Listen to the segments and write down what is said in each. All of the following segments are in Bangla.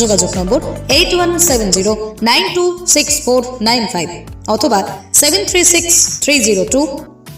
যোগাযোগ number eight one seven zero nine two six four nine five অথবা seven three six three zero two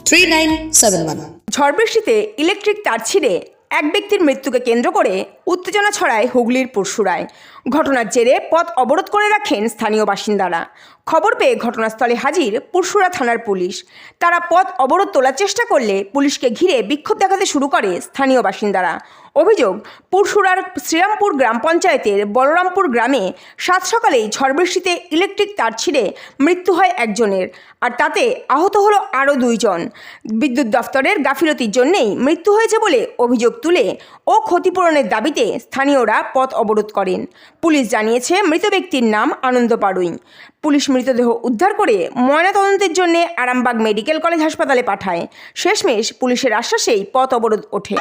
three nine seven one ঝড় বৃষ্টিতে ইলেকট্রিক তার ছিঁড়ে এক ব্যক্তির মৃত্যুকে কেন্দ্র করে উত্তেজনা ছড়ায় হুগলির পরশুরায়। ঘটনার জেরে পথ অবরোধ করে রাখেন স্থানীয় বাসিন্দারা। খবর পেয়ে ঘটনাস্থলে হাজির পরশুরা থানার পুলিশ। তারা পথ অবরোধ তোলার চেষ্টা করলে পুলিশকে ঘিরে বিক্ষোভ দেখাতে শুরু করে স্থানীয় বাসিন্দারা। অভিযোগ, পুরশুরার শ্রীরামপুর গ্রাম পঞ্চায়েতের বলরামপুর গ্রামে সাত সকালেই ঝড় বৃষ্টিতে ইলেকট্রিক তার ছিঁড়ে মৃত্যু হয় একজনের আর তাতে আহত হলো আরও দুইজন। বিদ্যুৎ দফতরের গাফিলতির জন্যেই মৃত্যু হয়েছে বলে অভিযোগ তুলে ও ক্ষতিপূরণের দাবিতে স্থানীয়রা পথ অবরোধ করেন। পুলিশ জানিয়েছে মৃত ব্যক্তির নাম আনন্দ পাড়ুই। পুলিশ মৃতদেহ উদ্ধার করে ময়নাতদন্তের জন্য আরামবাগ মেডিকেল কলেজ হাসপাতালে পাঠায়। শেষমেশ পুলিশের আশ্বাসেই পথ অবরোধ ওঠে।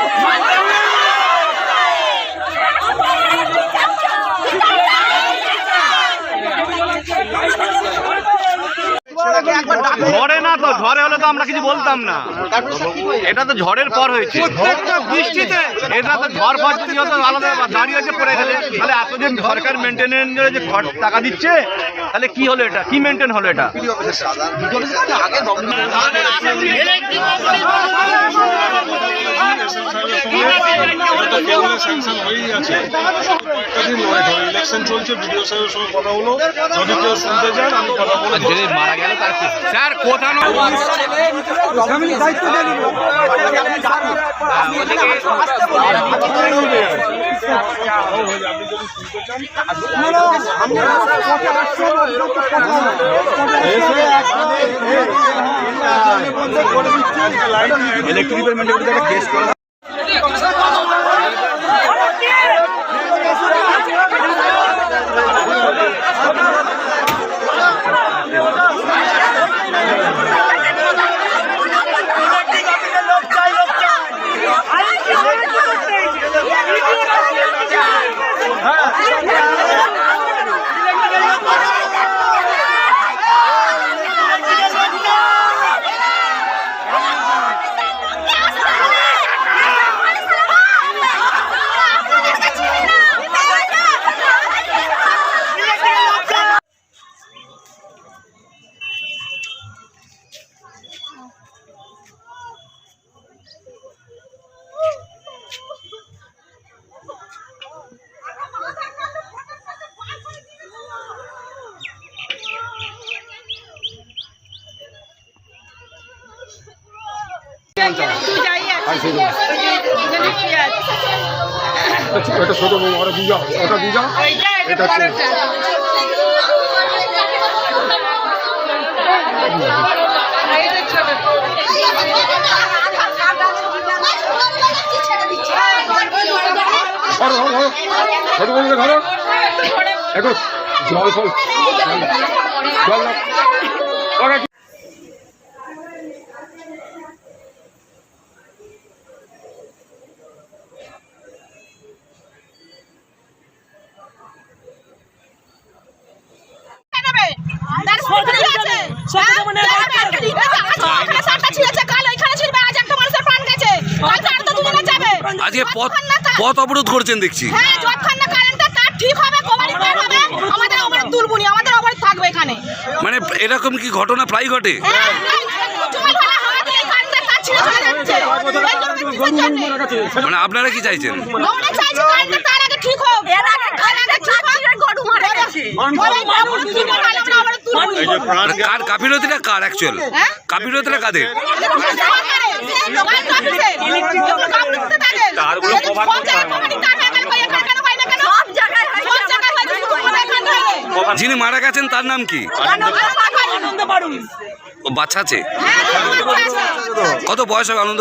ঝড়ে না তো ঝড়ে হলে তো আমরা কিছু বলতাম না। এটা তো ঝড়ের পর হয়েছে। বৃষ্টিতে। এটা তো ঝড় ফড় আলাদা ব্যাপার। দাঁড়িয়ে পড়ে গেলে। তাহলে এতদিন সরকার মেনটেনেন্সের যে টাকা দিচ্ছে তাহলে কি হলো এটা? কি মেনটেন হলো এটা? হয় যদি কেউ শুনতে চান আমি কথা বলে যদি মারা গেল স্যার যদি ইলেকট্রিক একটা কেস করে এটা ছোট ওটা যাও ওটা দিয়ে এটা ধরো ধরো ছোট বউকে ধরো। একটু জল ফল। জল আজকে পথ পথ অবরোধ করছেন দেখছি হ্যাঁ যতক্ষণ না কারেন্টটা তার ঠিক হবে কোবারি পার হবে আমাদের অবরোধ তুলবুনি আমাদের অবরোধ থাকবে এখানে মানে এরকম কি ঘটনা প্রায় ঘটে হ্যাঁ মানে আপনারা কি চাইছেন আমরা চাইছি কারেন্টটা তার আগে ঠিক হোক এর আগে মানে কার কাপিরতিটা কার অ্যাকচুয়াল হ্যাঁ? কাপিরতিটা কাদের তারগুলো কভার করতে হবে যিনি মারা গেছেন তার নাম কি? ও বাচ্চা আছে? কত বয়স হবে আনন্দ